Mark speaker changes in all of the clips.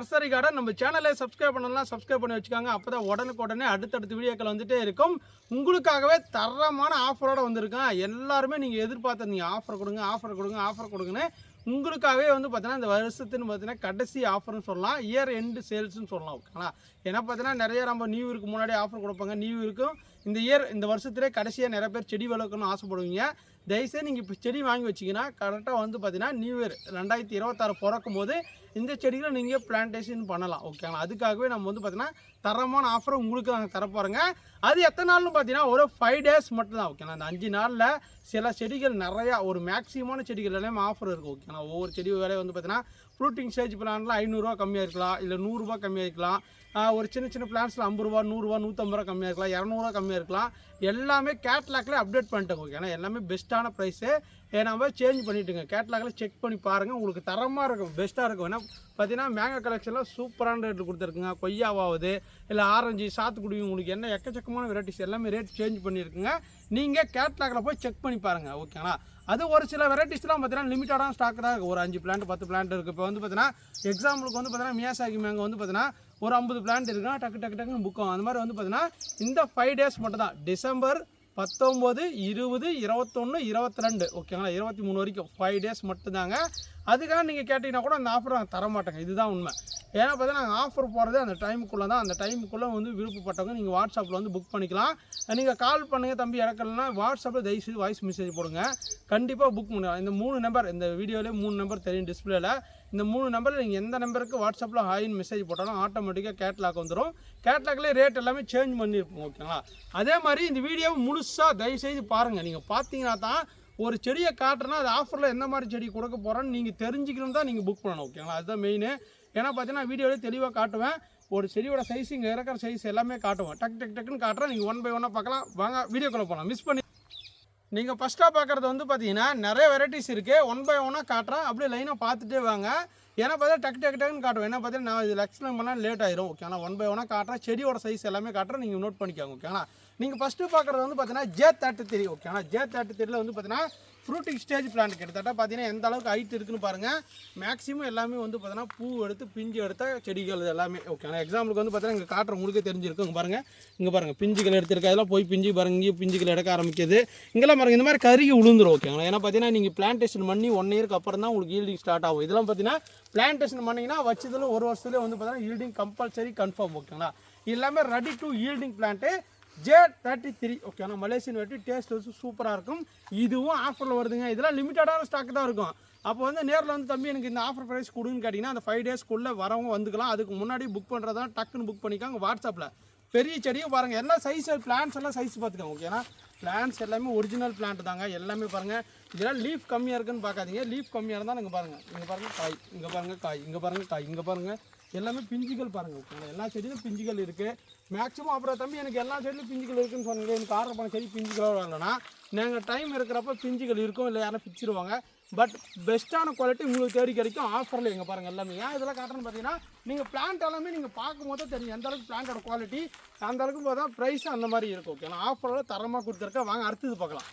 Speaker 1: Nursery garden நம்ம சேனலை subscribe பண்ணலாம் சப்ஸ்கிரைப் பண்ணி வச்சுக்காங்க. அப்போ தான் உடனுக்கு உடனே அடுத்தடுத்த வீடியோக்கள் வந்துட்டே இருக்கும். உங்களுக்காகவே தரமான ஆஃபரோடு வந்திருக்கேன். எல்லாருமே நீங்கள் எதிர்பார்த்துருந்தீங்க ஆஃபர் கொடுங்க ஆஃபர் கொடுங்க ஆஃபர் கொடுங்கன்னு உங்களுக்காகவே வந்து பார்த்தீங்கன்னா இந்த வருஷத்துன்னு பார்த்தீங்கன்னா கடைசி ஆஃபர்னு சொல்லலாம். இயர் எண்டு சேல்ஸ்னு சொல்லலாம் ஓகேங்களா? ஏன்னா பார்த்தீங்கன்னா நிறைய நம்ம நியூ இயருக்கு முன்னாடி ஆஃபர் கொடுப்பாங்க. நியூ இயருக்கும் இந்த இயர் இந்த வருஷத்துலேயே கடைசியாக நிறைய பேர் செடி வளர்க்கணும்னு ஆசைப்படுவீங்க. தயவுசெய்து நீங்கள் இப்போ செடி வாங்கி வச்சிங்கன்னா கரெக்டாக வந்து பார்த்தீங்கன்னா நியூ இயர் ரெண்டாயிரத்தி இருபத்தாறு பிறக்கும் போது இந்த செடிகளை நீங்கள் பிளான்டேஷன் பண்ணலாம் ஓகேங்களா அதுக்காகவே நம்ம வந்து பார்த்தீங்கன்னா தரமான ஆஃபரை உங்களுக்கு நாங்கள் தரப்போகிறோங்க அது எத்தனை நாள்னு பார்த்தீங்கன்னா ஒரு ஃபைவ் டேஸ் மட்டும்தான் ஓகேங்களா அந்த அஞ்சு நாளில் சில செடிகள் நிறையா ஒரு மேக்ஸிமான செடிகள் எல்லாமே ஆஃபர் இருக்கும் ஓகேங்களா ஒவ்வொரு செடி வேலையை வந்து பார்த்தீங்கன்னா ஃப்ரூட்டிங் ஸ்டேஜ் பிளான்லாம் ஐநூறுரூவா கம்மியாக இருக்கலாம் இல்லை நூறுரூவா கம்மியாக இருக்கலாம். ஒரு சின்ன சின்ன பிளான்ஸில் ஐம்பது ரூபா நூறுரூவா நூற்றம்பது ரூபா கம்மியாக இருக்கலாம் இரநூறுவா கம்மியாக இருக்கலாம். எல்லாமே கேட்லாக்லேயே அப்டேட் பண்ணிட்டேங்க ஓகே ஏன்னா எல்லாமே பெஸ்ட்டான ப்ரைஸு நம்ம சேஞ்ச் பண்ணிவிட்டுங்க கேட்லாக்ல செக் பண்ணி பாருங்கள் உங்களுக்கு தரமாக இருக்கும் பெஸ்ட்டாக இருக்கும். ஏன்னா பார்த்தீங்கன்னா மேங்கோ கலெக்ஷனில் சூப்பரான ரேட்டு கொடுத்துருக்குங்க. கொய்யாவாகுது இல்லை ஆரஞ்சு சாத்துக்குடி உங்களுக்கு என்ன எக்கச்சக்கமான வெரைட்டிஸ் எல்லாமே ரேட் சேஞ்ச் பண்ணியிருக்குங்க. நீங்கள் கேட்லாக்ல போய் செக் பண்ணி பாருங்கள் ஓகேங்களா அது ஒரு சில வெரைட்டிஸ்லாம் பார்த்தீங்கன்னா லிமிட்டடான ஸ்டாக் தான் இருக்குது ஒரு அஞ்சு பிளான்ட் பத்து பிளான்ட் இருக்குது இப்போ வந்து பார்த்தீங்கன்னா எக்ஸாம்பிளுக்கு வந்து பார்த்தீங்கன்னா மியாசாகி மேங்கோ வந்து பார்த்தீங்கன்னா ஒரு ஐம்பது பிளான்ட் இருக்குன்னா டக்கு டக்கு டக்குன்னு புக்கும் அந்த மாதிரி வந்து பார்த்தீங்கன்னா இந்த ஃபைவ் டேஸ் மட்டும் தான் டிசம்பர் பத்தொம்போது இருபது இருபத்தொன்று இருபத்தி ரெண்டு ஓகேங்களா இருபத்தி மூணு வரைக்கும் ஃபைவ் டேஸ் மட்டும்தாங்க. அதுக்காக நீங்கள் கேட்டிங்கன்னா கூட அந்த ஆஃபர் நாங்கள் தர இதுதான் உண்மை. ஏன்னா பார்த்தீங்கன்னா நாங்கள் ஆஃபர் போகிறது அந்த டைமுக்குள்ளே தான் அந்த டைமுக்குள்ளே வந்து விருப்பப்பட்டவங்க நீங்கள் வாட்ஸ்அப்பில் வந்து புக் பண்ணிக்கலாம். நீங்கள் கால் பண்ணுங்கள் தம்பி இறக்கலன்னா வாட்ஸ்அப்பில் தயவுசெய்து வாய்ஸ் மெசேஜ் போடுங்க. கண்டிப்பாக புக் பண்ணலாம். இந்த மூணு நம்பர் இந்த வீடியோலேயே மூணு நம்பர் தெரியும் டிஸ்பிளேல இந்த மூணு நம்பரில் நீங்கள் எந்த நம்பருக்கு வாட்ஸ்அப்பில் ஹாயின் மெசேஜ் போட்டாலும் ஆட்டோமேட்டிக்காக கேட்லாக் வந்துடும் கேட்லாக்லேயே ரேட் எல்லாமே சேஞ்ச் பண்ணியிருப்போம் ஓகேங்களா அதே மாதிரி இந்த வீடியோவை முழுசாக தயவுசெய்து பாருங்கள் நீங்கள் பார்த்தீங்கன்னா தான் ஒரு செடியை காட்டுறனா அது ஆஃபரில் எந்த மாதிரி செடி கொடுக்க போகிறோன்னு நீங்கள் தெரிஞ்சுக்கணும் தான் நீங்கள் புக் பண்ணணும் ஓகேங்களா அதுதான் மெயின் ஏன்னா பார்த்தீங்கன்னா வீடியோவிலே தெளிவாக காட்டுவேன். ஒரு செடியோட சைஸ் இங்கே இருக்கிற சைஸ் எல்லாமே காட்டுவேன். டக் டக் டக்குன்னு காட்டுறேன். நீங்கள் ஒன் பை ஒன்னாக பார்க்கலாம். வாங்க வீடியோக்குள்ளே போகலாம் மிஸ் பண்ணி நீங்கள் ஃபஸ்ட்டாக பார்க்குறது வந்து பார்த்தீங்கன்னா நிறைய வெரைட்டிஸ் இருக்குது ஒன் பை ஒன்னாக காட்டுறேன். அப்படியே லைனாக பார்த்துட்டே வாங்க. ஏன்னா பார்த்தா டக்கு டக்கு டக்குன்னு காட்டுவேன் என்ன பார்த்தீங்கன்னா நான் இது எக்ஸ்பிளைன் பண்ணால் லேட் ஆயிரும். ஓகேங்களா ஒன் பை ஒன்னாக காட்டுறேன். செடியோட சைஸ் எல்லாமே காட்டுறேன். நீங்கள் நோட் பண்ணிக்கோங்க ஓகேங்களா நீங்கள் ஃபஸ்ட்டு பார்க்குறது வந்து பார்த்தீங்கன்னா ஜே தேர்ட்டி த்ரீ ஓகேங்களா ஜே தேர்ட்டி த்ரீல வந்து பார்த்தீங்கன்னா ஃப்ரூட்டிங் ஸ்டேஜ் பிளான்ட் கிட்டத்தட்ட பார்த்தீங்கன்னா எந்த அளவுக்கு ஹைட் இருக்குன்னு பாருங்கள் மேக்ஸிமம் எல்லாமே வந்து பார்த்தீங்கன்னா பூ எடுத்து பிஞ்சு எடுத்த செடிகள் இது எல்லாமே ஆனால் எக்ஸாம்பிளுக்கு வந்து பார்த்தீங்கன்னா இங்கே காட்டுற உங்களுக்கே தெரிஞ்சிருக்கும் இங்கே பாருங்கள் இங்கே பாருங்கள் பிஞ்சுகள் எடுத்திருக்கு அதெல்லாம் போய் பிஞ்சு பாருங்க இங்கேயும் பிஞ்சுகள் எடுக்க ஆரம்பிக்குது. இங்கெல்லாம் பாருங்க இந்த மாதிரி கருகி உளுந்துரும் ஓகேங்களா ஏன்னா பார்த்தீங்கன்னா நீங்கள் பிளான்டேஷன் பண்ணி ஒன் இயருக்கு அப்புறம் தான் உங்களுக்கு ஈல்டிங் ஸ்டார்ட் ஆகும். இதெல்லாம் பார்த்தீங்கன்னா பிளான்டேஷன் பண்ணிங்கன்னா வச்சதுல ஒரு வருஷத்துலேயே வந்து பார்த்தீங்கன்னா ஈல்டிங் கம்பல்சரி கன்ஃபார்ம் ஓகேங்களா எல்லாமே ready to yielding plant J thirty three ஓகேண்ணா மலேசியன் வெட்டி டேஸ்ட் வந்து சூப்பராக இருக்கும். இதுவும் ஆஃபரில் வருதுங்க. இதெல்லாம் லிமிட்டடான ஸ்டாக் தான் இருக்கும். அப்போ வந்து நேரில் வந்து தம்பி எனக்கு இந்த ஆஃபர் ப்ரைஸ் கொடுன்னு கேட்டிங்கன்னா அந்த ஃபைவ் டேஸ்க்குள்ளே வரவங்க வந்துக்கலாம். அதுக்கு முன்னாடி புக் பண்ணுறதா டக்குன்னு புக் பண்ணிக்காங்க வாட்ஸ்அப்பில் பெரிய செடியும் பாருங்கள் எல்லாம் சைஸ் பிளான்ஸ் எல்லாம் சைஸ் பார்த்துக்கோங்க ஓகேனா பிளான்ஸ் எல்லாமே ஒரிஜினல் பிளான்ட் தாங்க. எல்லாமே பாருங்கள் இதெல்லாம் லீஃப் கம்மியாக இருக்குன்னு பார்க்காதீங்க. லீஃப் கம்மியாக இருந்தால் இங்கே பாருங்கள் இங்கே பாருங்கள் காய் இங்கே பாருங்கள் காய் இங்கே பாருங்கள் காய் இங்கே பாருங்கள் எல்லாமே பிஞ்சுகள் பாருங்கள் எல்லா செடியிலும் பிஞ்சுகள் இருக்குது மேக்ஸிமம் அப்புறம் தம்பி எனக்கு எல்லா செடியிலும் பிஞ்சுகள் இருக்குன்னு சொன்னீங்க. எனக்கு ஆர்டர் பண்ண செடி பிஞ்சுகளோட வரலன்னா நாங்கள் டைம் இருக்கிறப்ப பிஞ்சுகள் இருக்கும். இல்லை யாரும் பிச்சிருவாங்க. பட் பெஸ்ட்டான குவாலிட்டி உங்களுக்கு தேடி கிடைக்கும். ஆஃபரில் எங்கே பாருங்கள் எல்லாமே. ஏன் இதெல்லாம் காட்டுறேன்னு பார்த்தீங்கன்னா நீங்கள் பிளான்ட் எல்லாமே நீங்கள் பார்க்கும்போது தெரியும். எந்த அளவுக்கு பிளான்ட்டோட குவாலிட்டி அந்த அளவுக்கு பார்த்தா ப்ரைஸ் அந்த மாதிரி இருக்கும். ஓகே ஆஃபரில் தரமாக கொடுத்துருக்கேன் வாங்க அடுத்தது பார்க்கலாம்.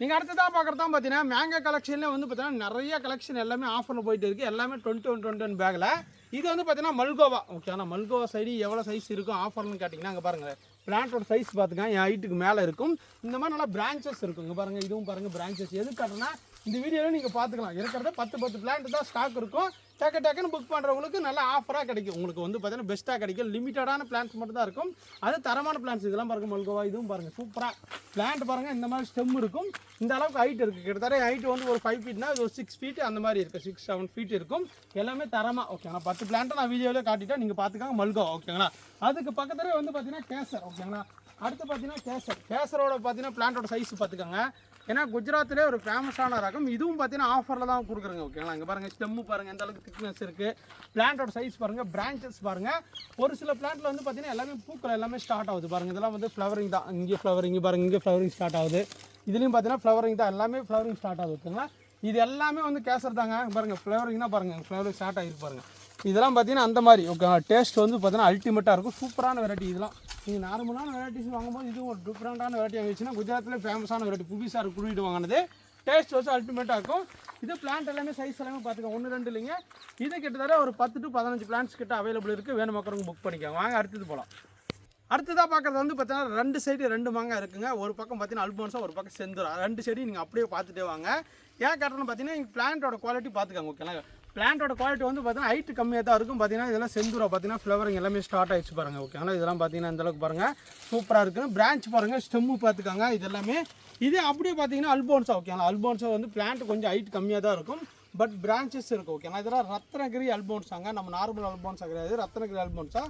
Speaker 1: நீங்கள் அடுத்ததாக பார்க்குறதா தான் பார்த்தீங்கன்னா மேங்கோ கலெக்ஷன்லேயே வந்து பார்த்தீங்கன்னா நிறைய கலெக்ஷன் எல்லாமே ஆஃபரில் போயிட்டு இருக்குது எல்லாமே டுவெண்ட்டி ஒன் டுவெண்ட்டி ஒன் பேக்கில் இது வந்து பார்த்தீங்கன்னா மல்கோவா. ஓகே ஆனால் மல்கோவா சைடு எவ்வளோ சைஸ் இருக்கும் ஆஃபர்னு கேட்டிங்கன்னா அங்கே பாருங்கள் பிளான்ட்டோட சைஸ் பார்த்துங்க என் ஹைட்டுக்கு மேலே இருக்கும். இந்த மாதிரி நல்லா பிரான்ச்சஸ் இருக்கும். இங்கே பாருங்கள் இதுவும் பாருங்கள் பிரான்ச்சஸ் எது கட்டுறேன்னா இந்த வீடியோவில் நீங்கள் பார்த்துக்கலாம் இருக்கிறத பத்து பத்து பிளான்ட் தான் ஸ்டாக் இருக்கும். டக்கு டக்குன்னு புக் பண்ணுறவங்களுக்கு நல்ல ஆஃபராக கிடைக்கும். உங்களுக்கு வந்து பார்த்தீங்கன்னா பெஸ்ட்டாக கிடைக்கும். லிமிட்டடான பிளான்ஸ் மட்டும் தான் இருக்கும். அது தரமான பிளான்ஸ் இதெல்லாம் பாருங்கள் மல்கோவா. இதுவும் பாருங்கள் சூப்பராக பிளான்ட் பாருங்கள் இந்த மாதிரி ஸ்டெம் இருக்கும். இந்த அளவுக்கு ஹைட் இருக்குது கிட்டத்தட்ட ஹைட் வந்து ஒரு ஃபைவ் ஃபீட்னா ஒரு சிக்ஸ் ஃபீட் அந்த மாதிரி இருக்குது சிக்ஸ் செவன் ஃபீட் இருக்கும். எல்லாமே தரமாக ஓகேங்களா பத்து பிளான்ட்டை நான் வீடியோவில் காட்டிட்டேன். நீங்கள் பார்த்துக்காங்க மல்கோவா. ஓகேங்களா அதுக்கு பக்கத்துலேயே வந்து பார்த்தீங்கன்னா கேசர். ஓகேங்களா அடுத்து பார்த்தீங்கன்னா கேசர். கேசரோட பார்த்தீங்கன்னா பிளான்ட்டோட சைஸ் பார்த்துக்கோங்க. ஏன்னா குஜராத்திலே ஒரு ஃபேமஸான ரகம். இதுவும் பார்த்தீங்கன்னா ஆஃபரில் தான் கொடுக்குறங்க ஓகேங்களா இங்கே பாருங்கள் ஸ்டெம்மு பாருங்கள் எந்த அளவுக்கு திக்னஸ் இருக்குது பிளான்ட்டோட சைஸ் பாருங்கள் பிரான்ச்சஸ் பாருங்கள் ஒரு சில பிளான்ட்டில் வந்து பார்த்தீங்கன்னா எல்லாமே பூக்கள் எல்லாமே ஸ்டார்ட் ஆகுது பாருங்கள் இதெல்லாம் வந்து ஃப்ளவரிங் தான். இங்கே ஃப்ளவரிங் பாருங்கள் இங்கே ஃப்ளவரிங் ஸ்டார்ட் ஆகுது. இதுலேயும் பார்த்தீங்கன்னா ஃப்ளவரிங் தான். எல்லாமே ஃப்ளவரிங் ஸ்டார்ட் ஆகுது ஓகேங்களா இது எல்லாமே வந்து கேசர் தாங்க. பாருங்கள் ஃப்ளவரிங் தான் பாருங்கள் ஃப்ளவரிங் ஸ்டார்ட் ஆகிருக்கு பாருங்கள் இதெல்லாம் பார்த்தீங்கன்னா அந்த மாதிரி ஓகே டேஸ்ட் வந்து பார்த்தீங்கன்னா அல்டிமேட்டாக இருக்கும். சூப்பரான வெரைட்டி இதெல்லாம். நீங்கள் நார்மலான வெரைட்டிஸ் வாங்கும்போது இதுவும் ஒரு டிஃப்ரெண்ட்டான வெரைட்டி வாங்கிச்சுன்னா குஜராத்தில் ஃபேமஸான வெரைட்டி புவிசார் குறியீடு வாங்கினது. டேஸ்ட் வந்து அல்டிமேட்டாக இருக்கும். இது பிளான்ட் எல்லாமே சைஸ் எல்லாமே பார்த்துக்கோங்க. ஒன்று ரெண்டு இல்லைங்க. இது கிட்டத்தட்ட ஒரு பத்து டு பதினஞ்சு பிளான்ட்ஸ் கிட்ட அவைலபிள் இருக்குது வேணும் புக் பண்ணிக்கோங்க. வாங்க அடுத்தது போகலாம் அடுத்ததாக பார்க்குறது வந்து பார்த்தீங்கன்னா ரெண்டு சைடு ரெண்டு மாங்காய் இருக்குங்க. ஒரு பக்கம் பார்த்தீங்கன்னா அல்போன்ஸாக ஒரு பக்கம் செந்துரா. ரெண்டு செடி நீங்கள் அப்படியே பார்த்துட்டே வாங்க. ஏன் கட்டணும் பார்த்தீங்கன்னா நீங்கள் பிளான்ட்டோட குவாலிட்டி பார்த்துக்கோங்க ஓகேங்களா பிளான்ட்டோட குவாலிட்டி வந்து பார்த்தீங்கன்னா ஹைட் கம்மியாக தான் இருக்கும். பார்த்தீங்கன்னா இதெல்லாம் செந்தூரா பார்த்தீங்கன்னா ஃப்ளவரிங் எல்லாமே ஸ்டார்ட் ஆயிடுச்சு ஓகே ஆனால் இதெல்லாம் பார்த்தீங்கன்னா இந்தளவுக்கு பாருங்கள் சூப்பராக இருக்குது பிரான்ச் பாருங்கள் ஸ்டெம்மு பார்த்துக்காங்க இது எல்லாமே இதே அப்படியே பார்த்தீங்கன்னா அல்போன்ஸா ஓகேங்களா அல்போன்ஸா வந்து பிளான்ட் கொஞ்சம் ஹைட் கம்மியாக தான் இருக்கும். பட் பிரான்ச்சஸ் ஓகே ஓகேங்களா இதெல்லாம் ரத்னகிரி அல்போன்ஸாங்க நம்ம நார்மல் அல்போன்ஸாக கிடையாது. ரத்னகிரி அல்போன்ஸா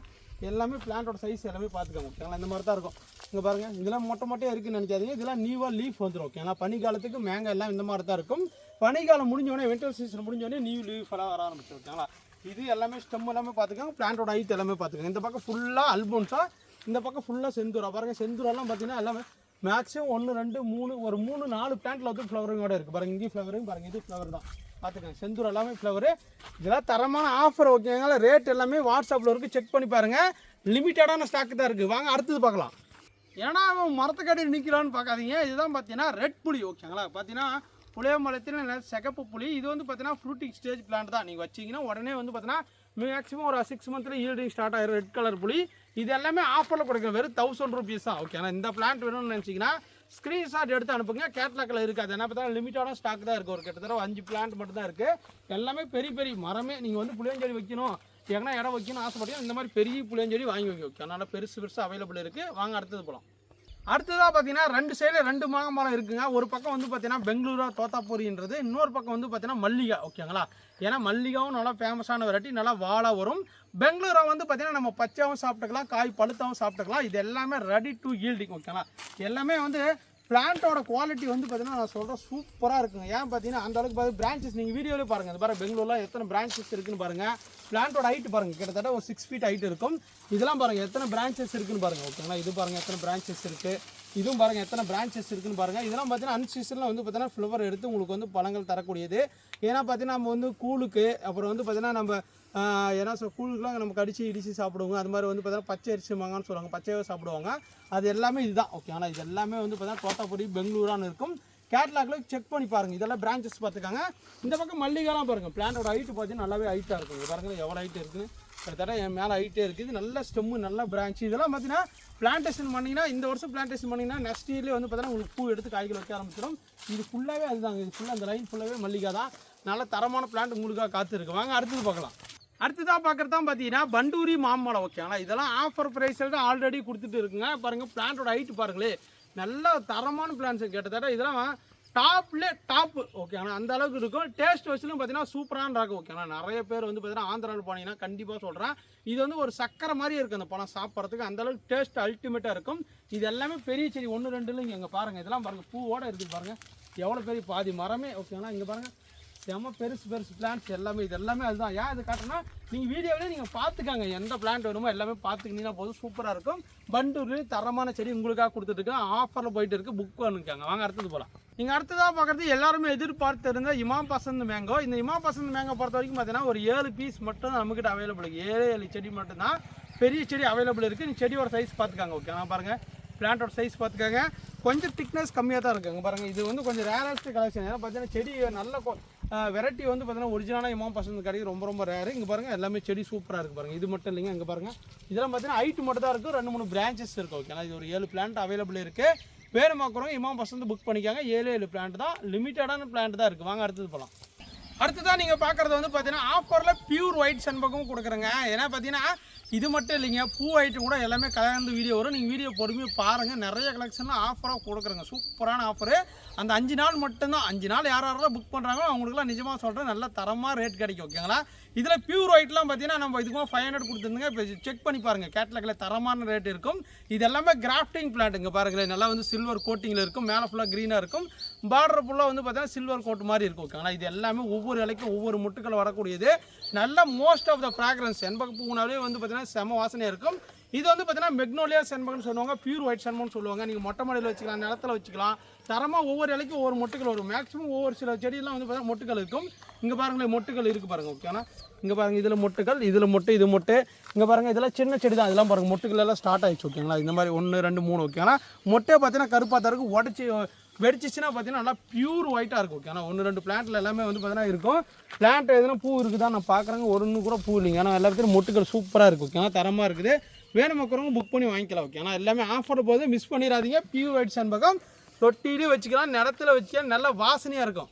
Speaker 1: எல்லாமே பிளான்ட்டோட சைஸ் எல்லாமே பார்த்துக்கோங்க ஓகேங்களா இந்த மாதிரி தான் இருக்கும். இங்கே பாருங்கள் இதெல்லாம் மொட்டை மொட்டையாக இருக்குன்னு நினைக்காதீங்க. இதெல்லாம் நியூவாக லீஃப் வந்துடும் ஓகேங்களா பனிக்காலத்துக்கு மேங்காய் எல்லாம் இந்த மாதிரி தான் இருக்கும். பனிக்காலம் முடிஞ்சோடனே வின்டர் சீசன் முடிஞ்சோடனே நியூ லீவ் எல்லாம் வர ஆரம்பிச்சு ஓகேங்களா? இது எல்லாமே ஸ்டெம் எல்லாமே பார்த்துக்கோங்க பிளான்டோட ஹைட் எல்லாமே பார்த்துக்கோங்க. இந்த பக்கம் ஃபுல்லாக அல்போன்ஸா இந்த பக்கம் ஃபுல்லாக செந்தூரா பாருங்கள் செந்தூரெல்லாம் பார்த்தீங்கன்னா எல்லாமே மேக்ஸிமம் ஒன்று ரெண்டு மூணு ஒரு மூணு நாலு பிளான்ட்டில் வந்து ஃப்ளவரிங்கோட இருக்குது பாருங்க இங்கேயும் ஃப்ளவரிங் பாருங்க இது ஃப்ளவர் தான். பார்த்துக்கோங்க செந்தூர் எல்லாமே ஃப்ளவரு இதெல்லாம் தரமான ஆஃபர் ஓகேங்களா? ரேட் எல்லாமே வாட்ஸ்அப்பில் இருக்குது செக் பண்ணி பாருங்கள் லிமிட்டடான ஸ்டாக் தான் இருக்குது வாங்க அடுத்தது பார்க்கலாம். ஏன்னா அவன் மரத்துக்கடி நிற்கிறான்னு பார்க்காதீங்க. இதுதான் பார்த்தீங்கன்னா ரெட் புளி ஓகேங்களா? பார்த்தீங்கன்னா புளிய மரத்தில் நல்ல சிகப்பு புளி. இது வந்து பார்த்தீங்கன்னா ஃப்ரூட்டிங் ஸ்டேஜ் பிளான்ட் தான். நீங்கள் வச்சிங்கன்னா உடனே வந்து பார்த்தீங்கன்னா மேக்ஸிமம் ஒரு சிக்ஸ் மந்த்தில் ஈல்டிங் ஸ்டார்ட் ஆகிற ரெட் கலர் புளி. இது எல்லாமே ஆஃபரில் கொடுக்குற வெறும் தௌசண்ட் ருபீஸ் தான். ஓகேங்களா இந்த பிளான்ட் வேணும்னு நினச்சிங்கன்னா ஸ்க்ரீன்ஷாட் எடுத்து அனுப்புங்க. கேட்லாக்கில் இருக்காது என்ன பார்த்தா லிமிட்டான ஸ்டாக் தான் இருக்குது ஒரு கிட்டத்தட்ட அஞ்சு பிளான்ட் மட்டும் தான் இருக்குது எல்லாமே பெரிய பெரிய மரமே. நீங்கள் வந்து புளியஞ்செடி வைக்கணும். எங்கன்னா இடம் வைக்கணும் ஆசைப்பட்டீங்க இந்த மாதிரி பெரிய புளியஞ்செடி வாங்கி வைக்க ஓகே அதனால் பெருசு பெருசாக அவைலபிள் இருக்குது வாங்க அடுத்தது போகலாம் அடுத்ததாக பார்த்தீங்கன்னா ரெண்டு சைடில் ரெண்டு மாங்காய் இருக்குங்க. ஒரு பக்கம் வந்து பார்த்தீங்கன்னா பெங்களூரா தோத்தாப்பூரின்றது இன்னொரு பக்கம் வந்து பார்த்தீங்கன்னா மல்லிகா ஓகேங்களா? ஏன்னா மல்லிகாவும் நல்லா ஃபேமஸான வெரைட்டி நல்லா வாழை வரும். பெங்களூரா வந்து பார்த்தீங்கன்னா நம்ம பச்சையாகவும் சாப்பிட்டுக்கலாம் காய் பழுத்தாவும் சாப்பிட்டுக்கலாம். இது எல்லாமே ரெடி டு ஈல்டிங் ஓகேங்களா? எல்லாமே வந்து பிளான்ட்டோட குவாலிட்டி வந்து பார்த்தீங்கன்னா நான் சொல்கிறேன் சூப்பராக இருக்குங்க. ஏன் பார்த்தீங்கன்னா அந்த அளவுக்கு பார்த்து பிரான்ச்சஸ் நீங்கள் வீடியோவிலே பாருங்கள் இந்த பாருங்கள் பெங்களூரில் எத்தனை பிரான்ச்சஸ் இருக்குன்னு பாருங்கள் பிளான்ட்டோட ஹைட் பாருங்கள் கிட்டத்தட்ட ஒரு சிக்ஸ் ஃபீட் ஹைட் இருக்கும். இதெல்லாம் பாருங்கள் எத்தனை பிரான்ச்சஸ் இருக்குன்னு பாருங்கள் ஓகேங்களா இது பாருங்கள் எத்தனை பிரான்ச்சஸ் இருக்குது இதுவும் பாருங்கள் எத்தனை பிரான்ச்சஸ் இருக்குன்னு பாருங்கள் இதெல்லாம் பார்த்தீங்கன்னா அன்சீசனில் வந்து பார்த்தீங்கன்னா ஃப்ளவர் எடுத்து உங்களுக்கு வந்து பழங்கள் தரக்கூடியது. ஏன்னா பார்த்தீங்கன்னா நம்ம வந்து கூலுக்கு அப்புறம் வந்து பார்த்தீங்கன்னா நம்ம ஏன்னா ஸோ கூழுக்குலாம் நம்ம கடிச்சு இடிச்சு சாப்பிடுவோங்க. அது மாதிரி வந்து பார்த்தீங்கன்னா பச்சை அரிசிமாங்கன்னு சொல்லுவாங்க. பச்சையாக சாப்பிடுவாங்க. அது எல்லாமே இதுதான். ஓகே ஆனால் இது எல்லாமே வந்து பார்த்தீங்கன்னா தோட்டாபுரி பெங்களூரான்னு இருக்கும். கேட்லாக்ல செக் பண்ணி பாருங்க. இதெல்லாம் பிரான்ச்சஸ் பார்த்துக்காங்க. இந்த பக்கம் மல்லிகைலாம் பாருங்க. பிளான்டோட ஹைட்டு பார்த்தீங்கன்னா நல்லாவே ஹைட்டாக இருக்கும். இங்க பாருங்க எவ்வளோ ஹைட் இருக்குன்னு. கிட்டத்தட்ட என் மேலே ஹைட்டே இருக்குது. நல்ல ஸ்டெம்மு நல்ல பிரான்ச்சு இதெல்லாம் பார்த்தீங்கன்னா பிளான்டேஷன் பண்ணிங்கன்னா இந்த வருஷம் பிளான்டேஷன் பண்ணிங்கன்னா நெக்ஸ்ட் இயர்லேயே வந்து பார்த்தீங்கன்னா உங்களுக்கு பூ எடுத்து காய்கள் வைக்க ஆரம்பிச்சிடும். இது ஃபுல்லாகவே அதுதாங்க. இது ஃபுல்லாக அந்த லைன் ஃபுல்லாகவே மல்லிகை தான் நல்ல தரமான பிளான்ட் உங்களுக்காக காத்திருக்கு. வாங்க அடுத்தது பார்க்கலாம். அடுத்ததாக பார்க்குறதா தான் பார்த்தீங்கன்னா பண்டூரி மாம்பழம் ஓகேங்களா இதெல்லாம் ஆஃபர் ப்ரைஸில் ஆல்ரெடி கொடுத்துட்டு இருக்குங்க. பாருங்கள் பிளான்ட்டோட ஹைட்டு பாருங்களே. நல்ல தரமான பிளான்ஸ் கிட்டத்தட்ட இதெல்லாம் டாப்ல டாப்பு ஓகேங்களா அந்த அளவுக்கு இருக்கும். டேஸ்ட் வச்சுலும் பார்த்தீங்கன்னா சூப்பரான இருக்கும் ஓகேங்களா நிறைய பேர் வந்து பார்த்தீங்கன்னா ஆந்திராவில் போனீங்கன்னா கண்டிப்பாக சொல்கிறேன் இது வந்து ஒரு சக்கரை மாதிரி இருக்குது அந்த பழம் சாப்பிட்றதுக்கு. அந்த அளவுக்கு டேஸ்ட் அல்டிமேட்டாக இருக்கும். இது எல்லாமே பெரிய செடி ஒன்று ரெண்டுல இங்கே பாருங்கள் இதெல்லாம் பாருங்கள் பூவோட இருக்குது பாருங்கள் எவ்வளோ பெரிய பாதி மரமே ஓகேங்களா இங்கே பாருங்கள் செம பெருசு பெருசு பிளான்ஸ் எல்லாமே இது எல்லாமே அதுதான். ஏன் இது காட்டினா நீங்கள் வீடியோவிலே நீங்கள் பார்த்துக்காங்க. எந்த பிளான்ட் வேணுமோ எல்லாமே பார்த்துக்கினீங்கன்னா போதும். சூப்பராக இருக்கும். பண்டூர் தரமான செடி உங்களுக்காக கொடுத்துட்ருக்கேன் ஆஃபரில் போயிட்டு இருக்குது புக் பண்ணிருக்காங்க வாங்க அடுத்தது போகலாம் நீங்கள் அடுத்ததாக பார்க்குறது எல்லாருமே எதிர்பார்த்து இருந்த இமாம் பசந்த் மேங்கோ இந்த இமாம் பசந்த் மேங்கோ பொறுத்த வரைக்கும் பார்த்தீங்கன்னா ஒரு ஏழு பீஸ் மட்டும் தான் நம்மக்கிட்ட அவைலபிள் ஏழு ஏழு செடி மட்டும்தான். பெரிய செடி அவைலபிள் இருக்குது நீங்கள் செடியோட சைஸ் பார்த்துக்காங்க ஓகே நான் பாருங்கள் பிளான்ட்டோட சைஸ் பார்த்துக்கோங்க. கொஞ்சம் திக்னஸ் கம்மியாக தான் இருக்குங்க பாருங்கள் இது வந்து கொஞ்சம் ரேரஸ்ட் கலெக்ஷன் ஏன்னா பார்த்தீங்கன்னா செடி நல்ல வெரைட்டி வந்து பார்த்தீங்கன்னா ஒரிஜினலான இமாம் பசங்க கிடைக்கும் ரொம்ப ரொம்ப ரேரு இங்கே பாருங்கள் எல்லாமே செடி சூப்பராக இருக்குது பாருங்கள் இது மட்டும் இல்லைங்க இங்கே பாருங்கள் இதெல்லாம் பார்த்தீங்கன்னா ஹைட் மட்டும் தான் இருக்கும் ரெண்டு மூணு பிரான்ச்சஸ் இருக்குது ஓகேங்களா இது ஒரு ஏழு பிளான்ட் அவைலபிள் இருக்குது வேணுமாக்குறோம் இமாம் பசங்க புக் பண்ணிக்காங்க. ஏழு ஏழு பிளான்ட் தான். லிமிட்டடான பிளான்ட் தான் இருக்குது வாங்க அடுத்தது போகலாம் அடுத்ததான் நீங்கள் பார்க்குறது வந்து பார்த்தீங்கன்னா ஆஃபரில் பியூர் ஒயிட் செண்பகமும் கொடுக்குறேங்க. ஏன்னா பார்த்தீங்கன்னா இது மட்டும் இல்லைங்க பூ ஐட்டம் கூட எல்லாமே கலந்து வீடியோ வரும். நீங்கள் வீடியோ பொறுமையாக பாருங்கள் நிறைய கலெக்ஷன்லாம் ஆஃபராக கொடுக்குறேங்க. சூப்பரான ஆஃபரு அந்த அஞ்சு நாள் மட்டும்தான். அஞ்சு நாள் யார் யாரெல்லாம் புக் பண்ணுறாங்களோ அவங்களுக்குலாம் நிஜமாக சொல்கிறேன் நல்ல தரமாக ரேட் கிடைக்கும் ஓகேங்களா இதில் பியூர் ஒயிட்லாம் பார்த்தீங்கன்னா நம்ம இதுக்கும் ஃபைவ் ஹண்ட்ரட் கொடுத்துருந்துங்க. இப்போ செக் பண்ணி பாருங்கள் கேட்லாகில் தரமான ரேட் இருக்கும். இது எல்லாமே கிராஃப்டிங் பிளான்ட்டுங்க பாருங்களேன். நல்லா வந்து சில்வர் கோட்டிங்கில் இருக்கும். மேலே ஃபுல்லாக க்ரீனாக இருக்கும். பார்டர் ஃபுல்லாக வந்து பார்த்தீங்கன்னா சில்வர் கோட் மாதிரி இருக்கும். ஓகேங்களா? இது எல்லாமே ஒவ்வொரு இலைக்கும் ஒவ்வொரு முட்டுக்கள் வரக்கூடியது. நல்ல மோஸ்ட் ஆஃப் த ஃப்ராக்ரன்ஸ் செண்பக பூனாலே வந்து பார்த்தீங்கன்னா செம வாசனையாக இருக்கும். இது வந்து பார்த்தீங்கன்னா மெக்னோலியா செண்பகம்னு சொல்லுவாங்க பியூர் ஒயிட் செண்பகம்னு சொல்லுவாங்க. நீங்கள் மொட்டை மாடியில் வச்சுக்கலாம் நிலத்துல வச்சுக்கலாம். தரமாக ஒவ்வொரு இலைக்கும் ஒவ்வொரு மொட்டுகள் வரும். மேக்ஸிமம் ஒவ்வொரு சில செடியெல்லாம் வந்து பார்த்தீங்கன்னா மொட்டுக்கள் இருக்கும். இங்கே பாருங்களேன் மொட்டுக்கள் இருக்குது பாருங்கள் ஓகேனா இங்கே பாருங்கள் இதில் மொட்டுக்கள் இதில் மொட்டு இது மொட்டு. இங்கே பாருங்கள் இதெல்லாம் சின்ன செடி தான் இதெல்லாம் பாருங்கள் மொட்டுக்கள் எல்லாம் ஸ்டார்ட் ஆகிடுச்சு ஓகேங்களா இந்த மாதிரி ஒன்று ரெண்டு மூணு ஓகேங்களா மொட்டையை பார்த்தீங்கன்னா கருப்பாக தான் இருக்கும். உடச்சி வெடிச்சிச்சுன்னா பார்த்தீங்கன்னா நல்லா பியூர் ஒயிட்டாக இருக்கும் ஓகே ஆனால் ஒன்று ரெண்டு பிளான்ட்டில் எல்லாமே வந்து பார்த்தீங்கன்னா இருக்கும். பிளான்ட் எதுனா பூ இருக்குதா? நான் பார்க்குறேங்க ஒரு ஒன்று கூட பூ இல்லைங்க. ஆனால் எல்லாத்துக்கும் மொட்டுகள் சூப்பராக இருக்கும் ஓகே தரமாக இருக்குது. வேணும் மக்கறவங்க புக் பண்ணி வாங்கிக்கலாம் ஓகே ஆனால் எல்லாமே ஆஃபர் போது மிஸ் பண்ணிடாதீங்க. பியூ ஒயிட் பக்கம் தொட்டிலையும் வச்சுக்கலாம் நிலத்துல வச்சுக்கலாம் நல்ல வாசனையாக இருக்கும்.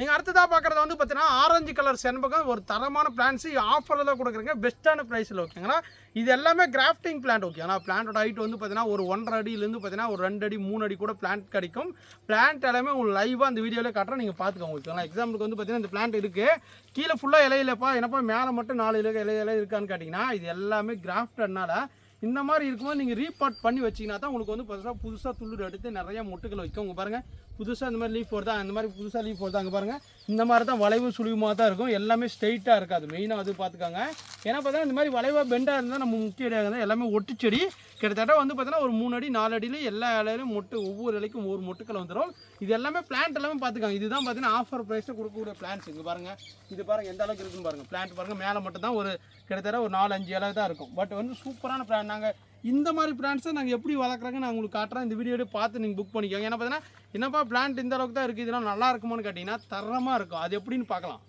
Speaker 1: நீங்கள் அடுத்ததாக பார்க்குறது வந்து பார்த்தீங்கன்னா ஆரஞ்சு கலர் செண்பகம் ஒரு தரமான பிளான்ஸ் ஆஃபரில் தான் கொடுக்குறீங்க. பெஸ்ட்டான ப்ரைஸில் ஓகேங்களா இது எல்லாமே கிராஃப்டிங் பிளான்ட் ஓகே ஆனால் பிளான்ட்டோட ஹைட் வந்து பார்த்தீங்கன்னா ஒரு ஒன்றரை அடியிலேருந்து பார்த்தீங்கன்னா ஒரு ரெண்டு அடி மூணு அடி கூட பிளான்ட் கிடைக்கும். பிளான்ட் எல்லாமே உங்களுக்கு லைவாக அந்த வீடியோவில் காட்டுறேன். நீங்கள் பார்த்துக்கோங்க ஓகேங்களா எக்ஸாம்பிளுக்கு வந்து பார்த்தீங்கன்னா இந்த பிளான்ட் இருக்குது கீழே ஃபுல்லாக இலையிலப்பா என்னப்பா மேலே மட்டும் நாலு இலை இலை இலை இருக்கான்னு கேட்டிங்கன்னா இது எல்லாமே கிராஃப்டட்னால இந்த மாதிரி இருக்கும்போது நீங்கள் ரீபார்ட் பண்ணி வச்சிங்கன்னா தான் உங்களுக்கு வந்து புதுசாக புதுசாக துளிர் எடுத்து நிறைய மொட்டுகள் வைக்கும். உங்கள் பாருங்கள் புதுசாக இந்த மாதிரி லீஃப் வருதா? அந்த மாதிரி புதுசாக லீஃப் வருதா? அங்கே பாருங்கள் இந்த மாதிரி தான் வளைவு சுழிவுமாக தான் இருக்கும். எல்லாமே ஸ்ட்ரைட்டாக இருக்காது. மெயினாக அது பார்த்துக்காங்க ஏன்னா பார்த்தா இந்த மாதிரி வளைவாக பெண்டாக இருந்தால் நம்ம முக்கிய இடையாக எல்லாமே ஒட்டு செடி. கிட்டத்தட்ட வந்து பார்த்தீங்கன்னா ஒரு மூணு அடி நாலு அடியில எல்லா இலையிலும் மொட்டு ஒவ்வொரு இலைக்கும் ஒவ்வொரு மொட்டுக்கள் வந்துடும் இது எல்லாமே பிளான்ட் எல்லாமே பார்த்துக்காங்க இதுதான் பார்த்தீங்கன்னா ஆஃபர் ப்ரைஸில் கொடுக்கக்கூடிய பிளான்ஸ் இங்கே பாருங்கள் இது பாருங்கள் எந்த அளவுக்கு இருக்குன்னு பாருங்கள் பிளான்ட் பாருங்கள் மேலே மட்டும் தான் ஒரு கிட்டத்தட்ட ஒரு நாலு அஞ்சு இலை தான் இருக்கும். பட் வந்து சூப்பரான பிளான் நாங்கள் இந்த மாதிரி பிளான்ஸை நாங்கள் எப்படி வளர்க்குறாங்க நான் உங்களுக்கு காட்டுறேன். இந்த வீடியோட பார்த்து நீங்கள் புக் பண்ணிக்கோங்க. ஏன்னா பார்த்தீங்கன்னா என்னப்பா பிளான்ட் இந்த அளவுக்கு தான் இருக்குது இதெல்லாம் நல்லா இருக்குமான்னு கேட்டிங்கன்னா தரமாக இருக்கும். அது எப்படின்னு பார்க்கலாம்.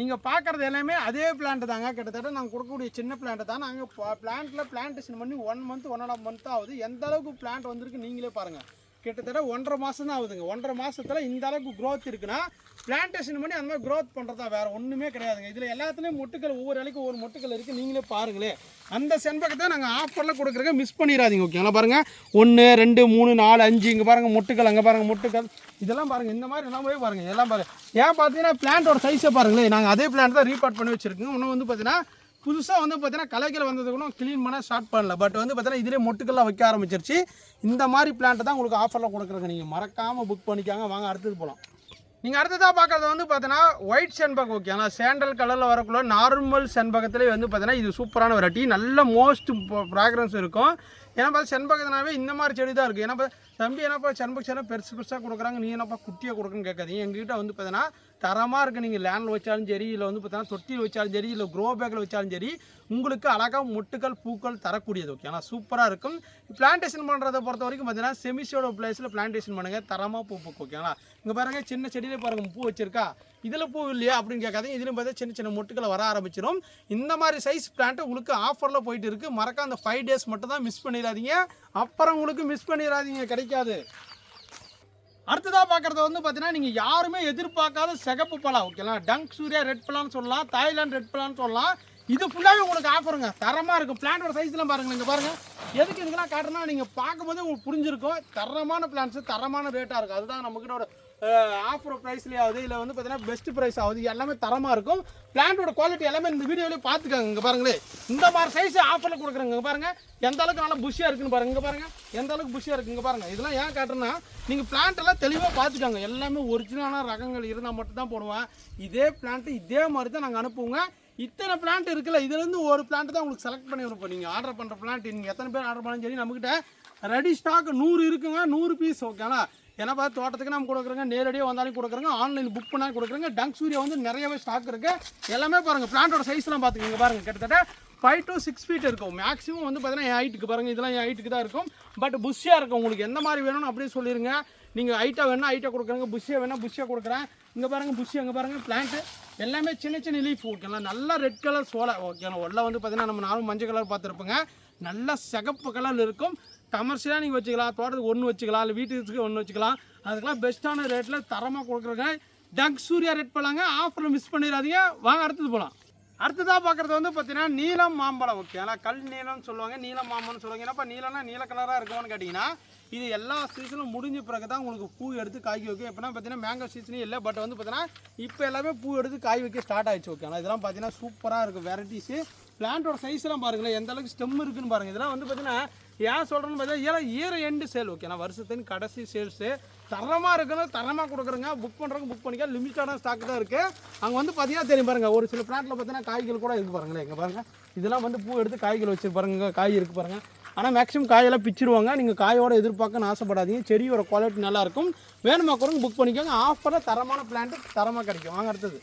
Speaker 1: நீங்கள் பார்க்குறது எல்லாமே அதே பிளான்ட் தாங்க. கிட்டத்தட்ட நாங்கள் கொடுக்கக்கூடிய சின்ன பிளான்ட்டு தான். நாங்கள் பிளான்ட்டில் பிளான்டேஷன் பண்ணி one month one and half month ஆகுது. எந்த அளவுக்கு பிளான்ட் வந்திருக்கு நீங்களே பாருங்கள் கிட்டத்தட்ட ஒன்றரை மாதம் தான் ஆகுதுங்க. ஒன்றரை மாதத்தில் இந்த அளவுக்கு க்ரோத் இருக்குன்னா பிளான்டேஷன் பண்ணி அந்த மாதிரி க்ரோத் பண்ணுறதா வேறு ஒன்றுமே கிடையாதுங்க. இதில் எல்லாத்துலேயும் மொட்டுக்கள் ஒவ்வொரு இலைக்கும் ஒவ்வொரு மொட்டுக்கள் இருக்குது நீங்களே பாருங்களேன். அந்த செண்பகத்தை நாங்கள் ஆஃபரில் கொடுக்குறங்க மிஸ் பண்ணிடாதீங்க ஓகேங்களா பாருங்கள் ஒன்று ரெண்டு மூணு நாலு அஞ்சு இங்கே பாருங்கள் மொட்டுக்கள் அங்கே பாருங்கள் மொட்டுக்கள். இதெல்லாம் பாருங்கள் இந்த மாதிரி எல்லாமே பாருங்கள் எல்லாம் பாருங்கள் ஏன் பார்த்தீங்கன்னா பிளான்ட்டோட சைஸை பாருங்களேன். நாங்கள் அதே பிளான்ட் தான் ரீபார்ட் பண்ணி வச்சுருக்கோங்க இன்னும் வந்து பார்த்தீங்கன்னா புதுசாக வந்து பார்த்தீங்கன்னா கலைகள் வந்தது கூட க்ளீன் பண்ண ஸ்டார்ட் பண்ணல. பட் வந்து பார்த்தீங்கன்னா இதிலே மொட்டுக்கெல்லாம் வைக்க ஆரம்பிச்சிருச்சு. இந்த மாதிரி பிளான்ட்டை தான் உங்களுக்கு ஆஃபரில் கொடுக்குறங்க. நீங்கள் மறக்காமல் புக் பண்ணிக்காங்க. வாங்க அடுத்தது போகலாம் நீங்கள் அடுத்ததாக பார்க்குறது வந்து பார்த்தீங்கன்னா ஒயிட் செண்பகம் ஓகே ஆனால் சேண்டல் கலரில் வரக்குள்ள நார்மல் செண்பகத்திலே வந்து பார்த்தீங்கன்னா இது சூப்பரான வெரைட்டி நல்ல மோஸ்ட் ஃப்ராக்ரன்ஸ் இருக்கும். ஏன்னா பார்த்து செண்பகத்தினாவே இந்த மாதிரி செடி தான் இருக்குது ஏன்னா தம்பி என்னப்பா செண்பக செடி பெருசு பெருசாக கொடுக்குறாங்க. நீ என்னப்பா குட்டியாக கொடுக்குன்னு கேட்காதீங்க. எங்ககிட்ட வந்து பார்த்தீங்கன்னா தரமாக இருக்குது நீங்கள் லேண்டில் வச்சாலும் சரி இல்லை வந்து பார்த்தீங்கன்னா தொட்டியில் வச்சாலும் சரி இல்லை க்ரோ பேக்கில் வச்சாலும் சரி உங்களுக்கு அழகாக மொட்டுக்கள் பூக்கள் தரக்கூடியது. ஓகே ஆனால் சூப்பராக இருக்கும். பிளான்டேஷன் பண்ணுறதை பொறுத்த வரைக்கும் பார்த்தீங்கன்னா செமிஷோட பிளேஸில் பிளான்டேஷன் பண்ணுங்கள் தரமாக பூ பூக்கும். ஓகேங்களா இங்கே பாருங்கள் சின்ன செடியில் பாருங்கள் பூ வச்சிருக்கா? இதில் பூ இல்லையா அப்படின்னு கேட்காதீங்க. இதுலையும் பார்த்தா சின்ன சின்ன மொட்டுக்களை வர ஆரம்பிச்சிடும் இந்த மாதிரி சைஸ் பிளான்ட்டு உங்களுக்கு ஆஃபரில் போயிட்டு இருக்குது மறக்காம அந்த ஃபைவ் டேஸ் மட்டும் தான் மிஸ் பண்ணிடாதீங்க. அப்புறம் உங்களுக்கு மிஸ் பண்ணிடாதீங்க. கிடைக்காது. அடுத்ததாக பார்க்குறது வந்து பார்த்தீங்கன்னா நீங்கள் யாருமே எதிர்பார்க்காத சிகப்பு பழம் ஓகேங்களா டங்க் சூர்யா ரெட் பழம்னு சொல்லலாம் தாய்லாந்து ரெட் பழம்னு சொல்லலாம். இது ஃபுல்லாகவே உங்களுக்கு ஆஃபருங்க தரமாக இருக்கும் பிளான்டோட சைஸ்லாம் பாருங்கள் நீங்கள் பாருங்கள் எதுக்கு இதுக்கெல்லாம் காட்டுறேன்னா நீங்கள் பார்க்கும்போது உங்களுக்கு புரிஞ்சிருக்கும். தரமான பிளான்ஸு தரமான ரேட்டாக இருக்கும் அதுதான் நம்மக்கிட்ட ஒரு ஆஃபர் ப்ரைஸ்லேயாவது ஆகுது இல்லை வந்து பார்த்தீங்கன்னா பெஸ்ட் ப்ரைஸ் ஆகுது எல்லாமே தரமாக இருக்கும். பிளான்ட்டோட குவாலிட்டி எல்லாமே இந்த வீடியோலேயே பார்த்துக்கோங்க இங்கே பாருங்களேன் இந்த மாதிரி சைஸ் ஆஃபரில் கொடுக்குறேங்க இங்கே பாருங்கள் எந்த அளவுக்கு நல்லா புஷியாக இருக்குன்னு பாருங்க இங்கே பாருங்கள் எந்த அளவுக்கு புஷியாக இருக்குது இங்கே பாருங்கள் இதெல்லாம் ஏன் காட்டுறேன்னா நீங்கள் பிளான்ட் எல்லாம் தெளிவாக பார்த்துக்கோங்க. எல்லாமே ஒரிஜினலான ரகங்கள் இருந்தால் மட்டும் தான் போடுவேன். இதே பிளான்ட்டு இதே மாதிரி தான் நாங்கள் அனுப்புவோங்க. இத்தனை பிளான்ட் இருக்குல்ல இதுலேருந்து ஒரு பிளான்ட் தான் உங்களுக்கு செலக்ட் பண்ணி இருப்போம் நீங்கள் ஆர்டர் பண்ணுற பிளான்ட் நீங்கள் எத்தனை பேர் ஆர்டர் பண்ணாலும் சரி நம்மக்கிட்ட ரெடி ஸ்டாக் நூறு இருக்குங்க நூறு பீஸ் ஓகேங்களா ஏன்னா பார்த்து தோட்டத்துக்கு நம்ம கொடுக்குறோங்க? நேரடியாக வந்தாலும் கொடுக்குறோங்க. ஆன்லைன் புக் பண்ணாலும் கொடுக்குறோங்க. டங்க் சூரியா வந்து நிறையவே ஸ்டாக் இருக்குது எல்லாமே பாருங்கள் பிளான்ட்டோட சைஸ்லாம் பார்த்துக்கோங்க பாருங்கள் கிட்டத்தட்ட ஃபைவ் டு சிக்ஸ் ஃபீட் இருக்கும். மேக்ஸிமம் வந்து பார்த்தீங்கன்னா என் ஹைட்டுக்கு பாருங்கள் இதெல்லாம் என் ஹைட்டுக்கு தான் இருக்கும். பட் புஷ்ஷாக இருக்கும். உங்களுக்கு எந்த மாதிரி வேணும்னு அப்படியே சொல்லிடுங்க நீங்கள் ஹைட்டாக வேணால் ஹைட்டாக கொடுக்குறேங்க. புஷ்ஷாக வேணால் புஷ்ஷாக கொடுக்குறேன். இங்கே பாருங்கள் புஷ்ஷி அங்கே பாருங்கள் பிளான்ட்டு எல்லாமே சின்ன சின்ன லீஃப் ஓகேங்களா நல்லா ரெட் கலர் சோலை ஓகேங்களா உள்ள வந்து பார்த்தீங்கன்னா நம்ம நானும் மஞ்சள் கலர் பார்த்துருப்போங்க. நல்லா சிகப்பு கலர் இருக்கும். கமர்ஷியலாக நீங்கள் வச்சுக்கலாம் தோட்டத்துக்கு ஒன்று வச்சுக்கலாம் இல்லை வீட்டுக்கு ஒன்று வச்சுக்கலாம். அதுக்கெல்லாம் பெஸ்ட்டான ரேட்டில் தரமாக கொடுக்குறங்க டக் சூர்யா ரேட் பண்ணலாங்க ஆஃபரில் மிஸ் பண்ணிடாதீங்க. வாங்க அடுத்தது போகலாம் அடுத்ததாக பார்க்குறது வந்து பார்த்தீங்கன்னா நீலம் மாம்பழம் ஓகே ஆனால் கல் நீலம்னு சொல்லுவாங்க நீலம் மாம்பழம்னு சொல்லுவாங்க. இப்போ நீளம்னா நீல கலராக இருக்கும்னு கேட்டிங்கன்னா இது எல்லா சீசனும் முடிஞ்ச பிறகு தான் உங்களுக்கு பூ எடுத்து காய்க்க வைக்கும். எப்படின்னா பார்த்தீங்கன்னா மேங்கோ சீசனே இல்லை பட் வந்து பார்த்தீங்கன்னா இப்போ எல்லாமே பூ எடுத்து காய் வைக்க ஸ்டார்ட் ஆகிடுச்சு ஓகே ஆனால் இதெல்லாம் பார்த்தீங்கன்னா சூப்பராக இருக்கும் வெரைட்டிஸு பிளான்ட்டோட சைஸ்லாம் பாருங்களேன் எந்த அளவுக்கு ஸ்டெம் இருக்குன்னு பாருங்கள் இதெல்லாம் வந்து பார்த்தீங்கன்னா ஏன் சொல்கிறேன்னு பார்த்தீங்கன்னா இயர் எண்டு சேல் ஓகே நான் வருஷத்தின் கடைசி சேல்ஸு தரமாக இருக்கணும் தரமாக கொடுக்குறேங்க. புக் பண்ணுறவங்க புக் பண்ணிக்க லிமிட்டான ஸ்டாக் தான் இருக்குது அங்கே வந்து பார்த்தீங்கன்னா தெரியும் பாருங்கள் ஒரு சில பிளான்ட்டில் பார்த்தீங்கன்னா காய்கள் கூட இருக்குது பாருங்களேன் இங்கே பாருங்கள் இதெல்லாம் வந்து பூ எடுத்து காய்கள் வச்சு பாருங்க காய் இருக்குது பாருங்கள் ஆனால் மேக்ஸிமம் காயெல்லாம் பிச்சிருவாங்க. நீங்கள் காயோட எதிர்பார்க்கன்னு ஆசைப்படாதீங்க செடியோட குவாலிட்டி நல்லாயிருக்கும் வேணுமா கூட புக் பண்ணிக்கோங்க. ஆஃபரில் தரமான பிளான்ட்டு தரமாக கிடைக்கும். வாங்க அடுத்தது.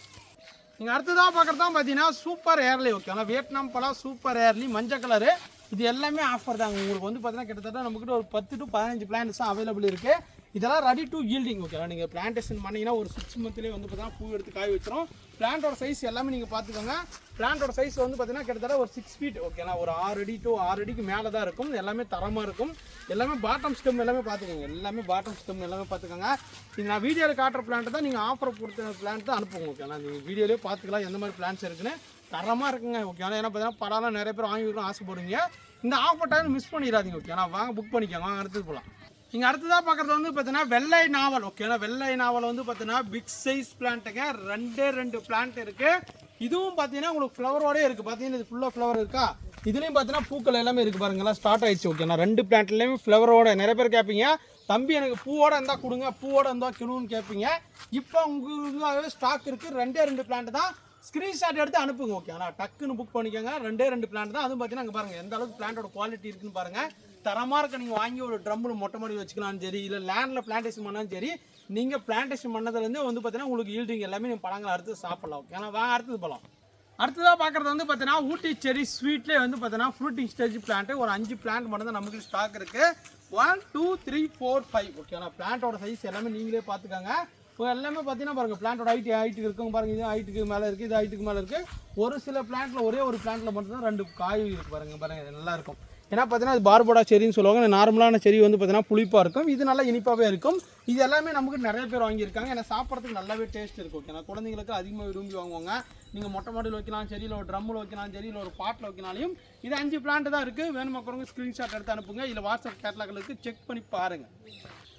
Speaker 1: நீங்கள் அடுத்ததாக பார்க்குறது தான் பார்த்தீங்கன்னா சூப்பர் ஏர்லி ஓகே ஆனால் வியட்நாம் பழம் சூப்பர் ஏர்லி மஞ்சள் கலரு இது எல்லாமே ஆஃபர் தாங்க. உங்களுக்கு வந்து பார்த்தீங்கன்னா கிட்டத்தட்ட நம்மக்கிட்ட ஒரு பத்து டு பதினஞ்சு பிளான்ஸ் தான் அவைலபிள் இருக்குது இதெல்லாம் ரெடி டு ஈல்டிங் ஓகேவா நீங்கள் பிளான்டேஷன் பண்ணீங்கன்னா ஒரு சிக்ஸ் மந்த்லேயே வந்து பார்த்தீங்கன்னா பூ எடுத்து காய வச்சிரும். பிளான்ட்டோட சைஸ் எல்லாமே நீங்கள் பார்த்துக்கோங்க. பிளான்ட்டோட சைஸ் வந்து பார்த்தீங்கன்னா கிட்டத்தட்ட ஒரு சிக்ஸ் ஃபீட் ஓகேனா ஒரு ஆறு அடி டு ஆறு அடிக்கு மேலே தான் இருக்கும். எல்லாமே தரமாக இருக்கும். எல்லாமே பாட்டம் ஸ்டெம் எல்லாமே பார்த்துக்கோங்க. எல்லாமே பாட்டம் ஸ்டெம் எல்லாமே பார்த்துக்கோங்க. இது நான் வீடியோவில் காட்டுற பிளான்ட் தான் நீங்கள் ஆஃபர் கொடுத்த பிளான்ட் தான் அனுப்புங்க ஓகேனா நீங்கள் வீடியோலேயே பார்த்துக்கலாம் எந்த மாதிரி பிளான்ஸ் இருக்குன்னு. தரமாக இருக்குங்க ஓகே ஆனால் ஏன்னா பார்த்தீங்கன்னா படம்லாம் நிறைய பேர் வாங்கி வைக்கணும் ஆசைப்படுவீங்க. இந்த ஆஃபர் டைம் மிஸ் பண்ணிடாதீங்க ஓகே ஆனால் வாங்க புக் பண்ணிக்கோங்க. வாங்க அடுத்தது போகலாம் நீங்கள் அடுத்ததாக பார்க்குறது வந்து பார்த்தீங்கன்னா வெள்ளை நாவல். ஓகேனா வெள்ளை நாவல் வந்து பார்த்தீங்கன்னா பிக் சைஸ் பிளான்ட்டுங்க ரெண்டே ரெண்டு பிளான்ட் இருக்குது இதுவும் பார்த்தீங்கன்னா உங்களுக்கு ஃப்ளவரோடே இருக்குது பார்த்தீங்கன்னா இது ஃபுல்லாக ஃப்ளவர் இருக்கா? இதுலேயும் பார்த்தீங்கன்னா பூக்கள் எல்லாமே இருக்குது பாருங்களா ஸ்டார்ட் ஆயிடுச்சு ஓகேண்ணா ரெண்டு பிளான்ட்லேயுமே ஃப்ளவரோட நிறைய பேர் கேட்பீங்க தம்பி எனக்கு பூவோட இருந்தால் கொடுங்க. பூவோட இருந்தால் கிணுன்னு கேட்பீங்க இப்போ உங்களுக்காகவே ஸ்டாக் இருக்குது ரெண்டே ரெண்டு பிளான்ட் தான். ஸ்க்ரீன்ஷாட் எடுத்து அனுப்புங்க ஓகேங்களா டக்குன்னு புக் பண்ணிக்கோங்க. ரெண்டே ரெண்டு பிளான்ட் தான். அதுவும் பார்த்தீங்கன்னா அங்கே பாருங்கள் எந்த அளவுக்கு பிளான்ட்டோட குவாலிட்டி இருக்குன்னு பாருங்கள் தரமாக இருக்க நீங்கள் வாங்கி ஒரு ட்ரம்மில் மொட்டை மாடி வச்சுக்கலாம்னு சரி இல்லை லேண்டில் பிளான்டேஷன் பண்ணாலும் சரி நீங்கள் பிளான்டேஷன் பண்ணதுலேருந்து வந்து பார்த்தீங்கன்னா உங்களுக்கு ஈல்டிங் எல்லாமே நீங்கள் பழங்களை அறுத்து சாப்பிடலாம் ஏன்னா வாங்க அடுத்தது போகலாம் அடுத்ததாக பார்க்குறது வந்து பார்த்தீங்கன்னா ஊட்டி செரி ஸ்வீட்லேயே வந்து பார்த்தீங்கன்னா ஃப்ரூட்டிங் ஸ்டேஜ் பிளான்ட்டு ஒரு அஞ்சு பிளான்ட் மட்டும் தான் நமக்கு ஸ்டாக் இருக்குது one two three four five ஓகேண்ணா பிளான்ட்டோட சைஸ் எல்லாமே நீங்களே பார்த்துக்கோங்க இப்போ எல்லாமே பார்த்தீங்கன்னா பாருங்கள் பிளான்ட்டோட ஹைட் ஹைட்டுக்கு இருக்குங்க பாருங்கள் இது ஹைட்டுக்கு மேலே இருக்குது இது ஹைட்டுக்கு மேலே இருக்குது ஒரு சில பிளான்ட்டில் ஒரே ஒரு பிளான்ட்டில் மட்டும்தான் ரெண்டு காய் இருக்குது பாருங்கள் பாருங்கள் நல்லாயிருக்கும் ஏன்னா பார்த்தீங்கன்னா அது பார்போடா செரின்னு சொல்லுவாங்க. நார்மலான செரி வந்து பார்த்தீங்கன்னா புளிப்பாக இருக்கும். இது நல்லா இனிப்பாகவே இருக்கும். இது எல்லாமே நமக்கு நிறைய பேர் வாங்கியிருக்காங்க. ஏன்னா சாப்பிட்றதுக்கு நல்லாவே டேஸ்ட் இருக்கும் ஓகேனா குழந்தைங்களுக்கு அதிகமாக விரும்பி வாங்குவாங்க. நீங்கள் மொட்டை மாடியில் வைக்கலாம் சரி இல்லை ஒரு ட்ரம்மில் வைக்கலாம் சரி இல்லை ஒரு பாட்டில் வைக்கினாலையும் இது அஞ்சு பிளான்ட் தான் இருக்குது வேணுமா குறவங்க ஸ்க்ரீன்ஷாட் எடுத்து அனுப்புங்க. இல்லை வாட்ஸ்அப் கேட்லாக்களுக்கு செக் பண்ணி பாருங்கள்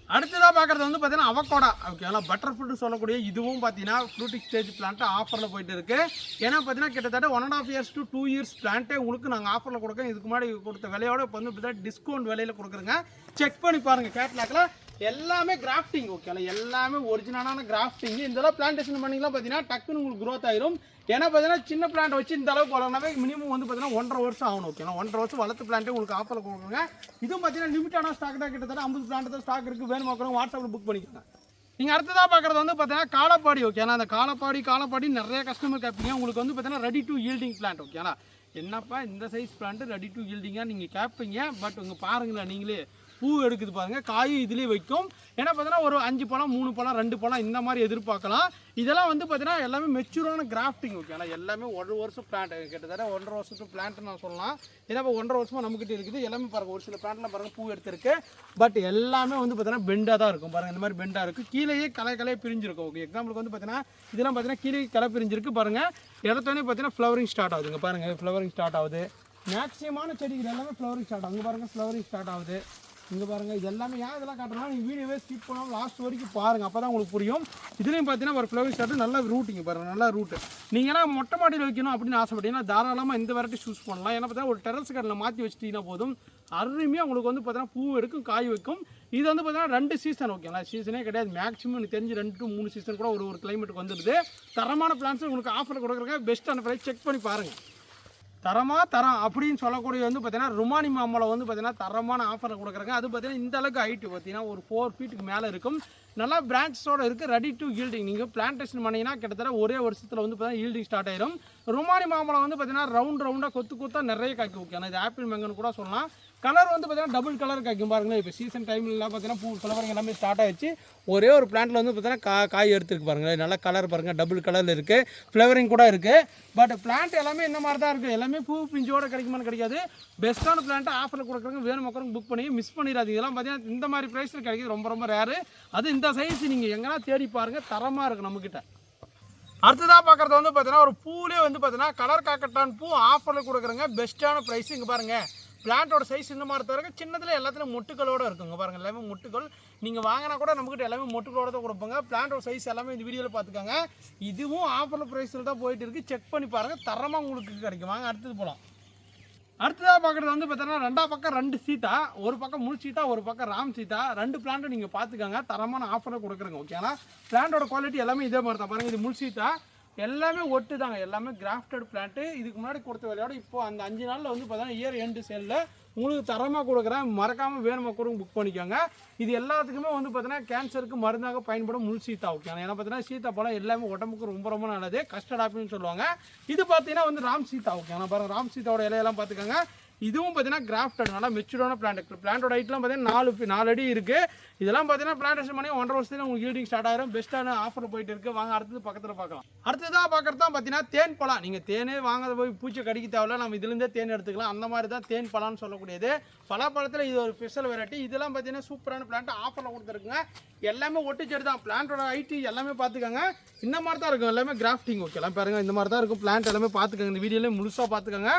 Speaker 1: அடுத்ததாக பார்க்குறது வந்து பார்த்தீங்கன்னா அவக்கோடா ஓகேங்களா பட்டர் ஃப்ரூட் சொல்லக்கூடிய இதுவும் பார்த்தீங்கன்னா ஃப்ரூட்டிக் ஸ்டேஜ் பிளான்ட்டு ஆஃபரில் போயிட்டு இருக்குது ஏன்னா பார்த்தீங்கன்னா கிட்டத்தட்ட one and half years to two years பிளான்ட்டே உங்களுக்கு நாங்கள் ஆஃபரில் கொடுக்கோம் இதுக்கு முன்னாடி கொடுத்த விலையோட இப்போ வந்து பார்த்தீங்கன்னா டிஸ்கவுண்ட் விலையில் கொடுக்குறோங்க. செக் பண்ணி பாருங்கள் கேட்லாக்கில் எல்லாமே கிராஃப்டிங் ஓகேங்களா எல்லாமே ஒரிஜினலான கிராஃப்டிங் இதெல்லாம் பிளான்டேஷன் பண்ணிங்கன்னா பார்த்தீங்கன்னா டக்குன்னு உங்களுக்கு க்ரோத் ஆயிரும். ஏன்னா பார்த்தீங்கன்னா சின்ன பிளான்ட் வச்சு இந்த அளவுக்கு வளரனாவே மினிமம் வந்து பார்த்தீங்கன்னா ஒன்றரை வருஷம் ஆகணும் ஓகேங்களா ஒன்றரை வருஷம் வளர்த்து பிளான்ட்டே உங்களுக்கு ஆஃபரில் கொடுக்குங்க இதுவும் பார்த்தீங்கன்னா லிமிட்டான ஸ்டாக் தான் கிட்டத்தட்ட ஐம்பது பிளான்ட் தான் ஸ்டாக் இருக்குது வேணுமா இருக்கிறவங்க வாட்ஸ்அப்பில் புக் பண்ணிக்கோங்க. நீங்கள் அடுத்ததாக பார்க்குறது வந்து பார்த்தீங்கன்னா காலப்பாடி ஓகேனா அந்த காலப்பாடி காலப்பாடி நிறைய கஸ்டமர் கேட்பீங்க உங்களுக்கு வந்து பார்த்தீங்கன்னா ரெடி டு ஈல்டிங் பிளான்ட் ஓகேனா என்னப்பா இந்த சைஸ் பிளான்ட் ரெடி டு ஈல்டிங்காக நீங்கள் கேட்பீங்க பட் உங்கள் பாருங்களேன் நீங்களே. பூ எடுக்குது பாருங்கள் காயும் இதுலேயே வைக்கும். ஏன்னா பார்த்தீங்கன்னா ஒரு அஞ்சு பழம் மூணு பழம் ரெண்டு பழம் இந்த மாதிரி எதிர்பார்க்கலாம். இதெல்லாம் வந்து பார்த்தீங்கன்னா எல்லாமே மெச்சூரான கிராஃப்டிங் ஓகேங்களா எல்லாமே ஒரு வருஷம் பிளான்ட் கிட்டத்தட்ட ஒன்றரை வருஷத்து பிளான்ட் நான் சொல்லலாம். ஏன்னா இப்போ ஒன்றரை வருஷமாக நம்மக்கிட்ட இருக்குது. எல்லாமே பாருங்கள் ஒரு சில பிளான்ட்லாம் பாருங்கள் பூ எடுத்திருக்கு. பட் எல்லாமே வந்து பார்த்தீங்கன்னா பெண்டாக தான் இருக்கும். பாருங்கள் இந்த மாதிரி பெண்டாக இருக்குது கீழேயே கலை கலையை பிரிஞ்சிருக்கும் ஓகே எக்ஸாம்பிளுக்கு வந்து பார்த்தீங்கன்னா இதெல்லாம் பார்த்தீங்கன்னா கீழே கலை பிரிஞ்சிருக்கு. பாருங்கள் இடத்தோடனே பார்த்தீங்கன்னா ஃப்ளவரிங் ஸ்டார்ட் ஆகுதுங்க. பாருங்கள் ஃப்ளவரிங் ஸ்டார்ட் ஆகுது. மேக்ஸிமமான செடிகள் எல்லாமே ஃப்ளவரிங் ஸ்டார்ட் அங்கே பாருங்கள் ஃப்ளவரிங் ஸ்டார்ட் ஆகுது. இங்கே பாருங்கள் இது எல்லாமே ஏன் இதெல்லாம் காட்டுறோம்னா நீங்கள் வீடியோவே ஸ்கிப் பண்ணாமல் லாஸ்ட் வரைக்கும் பாருங்கள் அப்போ தான் உங்களுக்கு புரியும். இதுலேயும் பார்த்தீங்கன்னா ஒரு ஃப்ளவர் ஷர்ட்டு நல்ல ரூட்டிங்க பாருங்கள் நல்ல ரூட்டு நீங்கன்னா மொட்டை மாடியில் வைக்கணும் அப்படின்னு ஆசைப்பட்டீங்கன்னா தாராளமாக இந்த வெரைட்டி சூஸ் பண்ணலாம் ஏன்னா பார்த்தீங்கன்னா ஒரு டெரஸ் கார்டில் மாற்றி வச்சிட்டிங்கன்னா போதும். அருமையாக உங்களுக்கு வந்து பார்த்தீங்கன்னா பூ எடுக்கும் காய் வைக்கும். இது வந்து பார்த்தீங்கன்னா ரெண்டு சீசன் ஓகேங்களா சீசனே கிடையாது. மேக்ஸிமம் எனக்கு தெரிஞ்சு ரெண்டு to மூணு சீசன் கூட ஒரு ஒரு கிளைமேட்டுக்கு வந்துடுது. தரமான பிளான்ஸ் உங்களுக்கு ஆஃபர் கொடுக்குறங்க பெஸ்ட்டான ப்ரைஸ் செக் பண்ணி பாருங்கள் தரமாக தரம் அப்படின்னு சொல்லக்கூடிய வந்து பார்த்தீங்கன்னா ருமானி மாம்பழம் வந்து பார்த்தீங்கன்னா தரமான ஆஃபரில் கொடுக்குறாங்க. அது பார்த்தீங்கன்னா இந்த அளவுக்கு ஹைட்டு பார்த்தீங்கன்னா ஒரு ஃபோர் ஃபீட்டுக்கு மேலே இருக்கும். நல்லா பிரான்ச்சஸோட இருக்குது ரெடி டு ஈல்டிங் நீங்கள் பிளான்டேஷன் பண்ணிங்கன்னா கிட்டத்தட்ட ஒரே வருஷத்தில் வந்து பார்த்தீங்கன்னா ஈல்டிங் ஸ்டார்ட் ஆயிரும். ருமானி மாம்பழம் வந்து பார்த்தீங்கன்னா ரவுண்ட் ரவுண்டாக கொத்து கொத்தா நிறைய காய்க்கும். ஓகே இது ஆப்பிள் மேங்கன்னு கூட சொல்லலாம். கலர் வந்து பார்த்தீங்கன்னா டபுள் கலர் காய்க்கும் பாருங்களேன் இப்போ சீசன் டைம்லாம் பார்த்தீங்கன்னா பூ ஃப்ளவரிங் எல்லாமே ஸ்டார்ட் ஆகிடுச்சு ஒரே ஒரு பிளான்ட்டில் வந்து பார்த்தீங்கன்னா கா காய் எடுத்துருக்கு பாருங்களேன் நல்லா கலர் பாருங்கள் டபுள் கலரில் இருக்குது ஃப்ளவரிங் கூட இருக்குது பட் பிளான்ட் எல்லாமே இந்த மாதிரி தான் இருக்குது எல்லாமே பூ பிஞ்சோட கிடைக்குமான்னு கிடைக்காது. பெஸ்ட்டான பிளான்ட்டை ஆஃபரில் கொடுக்குறவங்க வேணும் மக்களும் புக் பண்ணி மிஸ் பண்ணிடாது இதெல்லாம் பார்த்தீங்கன்னா இந்த மாதிரி ப்ரைஸில் கிடைக்குது ரொம்ப ரொம்ப ரேரு அது இந்த சைஸ் நீங்கள் எங்கன்னா தேடி பாருங்கள் தரமாக இருக்குது நம்மக்கிட்ட அடுத்ததாக பார்க்குறது வந்து பார்த்தீங்கன்னா ஒரு பூலே வந்து பார்த்தீங்கன்னா கலர் காக்கட்டான் பூ ஆஃபரில் கொடுக்குறங்க பெஸ்ட்டான ப்ரைஸ் இங்கே பாருங்கள் பிளான்ட்டோட சைஸ் இந்த மாதிரி தவிர சின்னதில் எல்லாத்துலையும் மொட்டுகளோட இருக்குங்க. பாருங்கள் எல்லாமே மொட்டுகள் நீங்கள் வாங்கினா கூட நம்மக்கிட்ட எல்லாமே மொட்டுக்களோட தான் கொடுப்பாங்க. பிளான்ட்டோட சைஸ் எல்லாமே இந்த வீடியோவில் பார்த்துக்கோங்க. இதுவும் ஆஃபரில் ப்ரைஸில் தான் போயிட்டு இருக்குது செக் பண்ணி பாருங்கள் தரமாக உங்களுக்கு கிடைக்கும். வாங்க அடுத்தது போகலாம் அடுத்ததாக பார்க்குறது வந்து பார்த்தீங்கன்னா ரெண்டா பக்கம் ரெண்டு சீட்டா ஒரு பக்கம் முழு சீட்டா ஒரு பக்கம் ராம் சீட்டா ரெண்டு பிளான்ட்டும் நீங்கள் பார்த்துக்கோங்க. தரமான ஆஃபரில் கொடுக்குறேங்க ஓகேனா பிளான்ட்டோட குவாலிட்டி எல்லாமே இதே மாதிரி தான். பாருங்கள் இது முழு சீட்டா எல்லாமே ஒட்டு தாங்க எல்லாமே கிராஃப்டட் பிளான்ட்டு இதுக்கு முன்னாடி கொடுத்த விலையோட இப்போ அந்த அஞ்சு நாளில் வந்து பார்த்தீங்கன்னா இயர் எண்டு சேலில் உங்களுக்கு தரமாக கொடுக்குறேன். மறக்காமல் வேணுமா கூட புக் பண்ணிக்கோங்க. இது எல்லாத்துக்குமே வந்து பார்த்தீங்கன்னா கேன்சருக்கு மருந்தாக பயன்படும் முள் சீத்தா ஓகே ஏன்னா பார்த்தீங்கன்னா சீத்தா பழம் எல்லாமே உடம்புக்கு ரொம்ப ரொம்ப நல்லது. கஸ்டர்ட் ஆப்பிள்னு சொல்லுவாங்க. இது பார்த்தீங்கன்னா வந்து ராம் சீத்தா ஓகே ஆனால் பாருங்கள் ராம் சீத்தாவோட இலையெல்லாம் பார்த்துக்கோங்க. இதுவும் பார்த்தீங்கன்னா கிராஃப்டட் நல்லா மெச்சூர்டான பிளான்ட் பிளான்டோட ஹைட்லாம் பார்த்தீங்கன்னா நாலு நாலு அடி இருக்குது இதெல்லாம் பார்த்தீங்கன்னா பிளான்டேஷன் பண்ணி ஒன்றரை வருஷத்துல உங்களுக்கு ஈல்டிங் ஸ்டார்ட் ஆயிரும். பெஸ்ட்டான ஆஃபர் போயிட்டு இருக்குது வாங்க அடுத்தது பக்கத்தில் பார்க்கலாம். அடுத்ததாக பார்க்குறது தான் பார்த்தீங்கன்னா தேன் பழம் நீங்கள் தேனே வாங்க போய் பூச்சி கடிக்க தேவையில்ல. நம்ம இதுலேருந்தே தேன் எடுத்துக்கலாம். அந்த மாதிரி தான் தேன் பழம்னு சொல்லக்கூடியது. பலாப்பழத்தில் இது ஒரு ஸ்பெஷல் வெரைட்டி இதெல்லாம் பார்த்தீங்கன்னா சூப்பரான பிளான்ட் ஆஃபரில் கொடுத்துருக்குங்க. எல்லாமே ஒட்டிச்செடி தான். பிளான்ட்டோட ஹைட்டு எல்லாமே பார்த்துக்கோங்க. இந்த மாதிரி தான் இருக்கும். எல்லாமே கிராஃப்டிங் ஓகேலாம் பாருங்கள் இந்த மாதிரி தான் இருக்கும். பிளான்ட் எல்லாமே பார்த்துக்கோங்க. இந்த வீடியோலேயே முழுசாக பார்த்துக்கோங்க.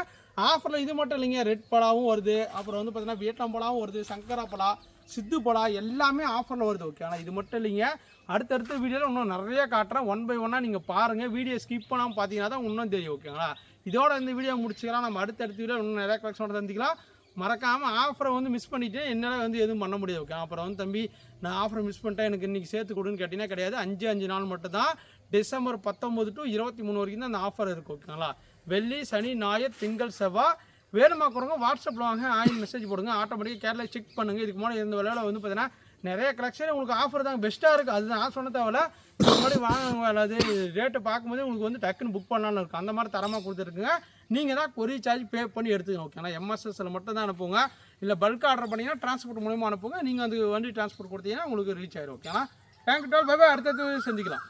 Speaker 1: ஆஃபரில் இது மட்டும் இல்லைங்க. ரெட் பலாவும் வருது. அப்புறம் வந்து பார்த்தீங்கன்னா வியட்நாம் பலாவும் வருது. சங்கரா பலா சித்து பலா எல்லாமே ஆஃபரில் வருது. ஓகே ஆனால் இது மட்டும் இல்லைங்க. அடுத்தடுத்த வீடியோவில் இன்னும் நிறைய காட்டுறேன். ஒன் பை ஒன்னாக நீங்கள் பாருங்கள் வீடியோ ஸ்கிப் பண்ணாமல் பார்த்தீங்கன்னா தான் இன்னும் தெரியும். ஓகேங்களா இதோட இந்த வீடியோ முடிச்சுக்கலாம். நம்ம அடுத்தடுத்த வீடியோ இன்னும் நிறைய கலெக்ஷனோட தந்திக்கலாம். மறக்காமல் ஆஃபரை வந்து மிஸ் பண்ணிவிட்டு என்னால் வந்து எதுவும் பண்ண முடியாது. ஓகே அப்புறம் வந்து தம்பி நான் ஆஃபரை மிஸ் பண்ணிட்டேன். எனக்கு இன்றைக்கி சேர்த்து கொடுன்னு கேட்டிங்கன்னா கிடையாது. அஞ்சு அஞ்சு நாள் மட்டும் தான் டிசம்பர் பத்தொம்போது டு இருபத்தி மூணு வரைக்கும் தான் அந்த ஆஃபர் இருக்குது ஓகேங்களா வெள்ளி சனி ஞாயிறு திங்கள் செவ்வாய் வேணுமா கொடுங்க வாட்ஸ்அப்பில் வாங்க ஆயில் மெசேஜ் போடுங்க. ஆட்டோமேட்டிக்காக கேரளா செக் பண்ணுங்கள் இதுக்கு முன்னாடி இருந்த விலையில வந்து பார்த்தீங்கன்னா நிறைய கலெக்ஷன் உங்களுக்கு ஆஃபர் தான் பெஸ்ட்டாக இருக்குது அது நான் சொன்ன தேவையில்ல இதுக்கு முன்னாடி வாங்க அல்லது ரேட்டை பார்க்கும்போது உங்களுக்கு வந்து டக்குன்னு புக் பண்ணலாம்னு இருக்கும் அந்த மாதிரி தரமாக கொடுத்துருக்குங்க. நீங்கள் தான் கொரியர் சார்ஜ் பே பண்ணி எடுத்துக்கணும். ஓகேங்களா எம்எஸ்எஸ்ல மட்டும் தான் அனுப்புங்க. இல்லை பல்க் ஆர்டர் பண்ணிங்கன்னா டிரான்ஸ்போர்ட் மூலியமாக அனுப்புங்க. நீங்கள் அது வண்டி டிரான்ஸ்போர்ட் கொடுத்தீங்கன்னா உங்களுக்கு ரீச் ஆயிரும். ஓகேங்களா தேங்க்யூ டால் பை அடுத்தது சந்திக்கலாம்.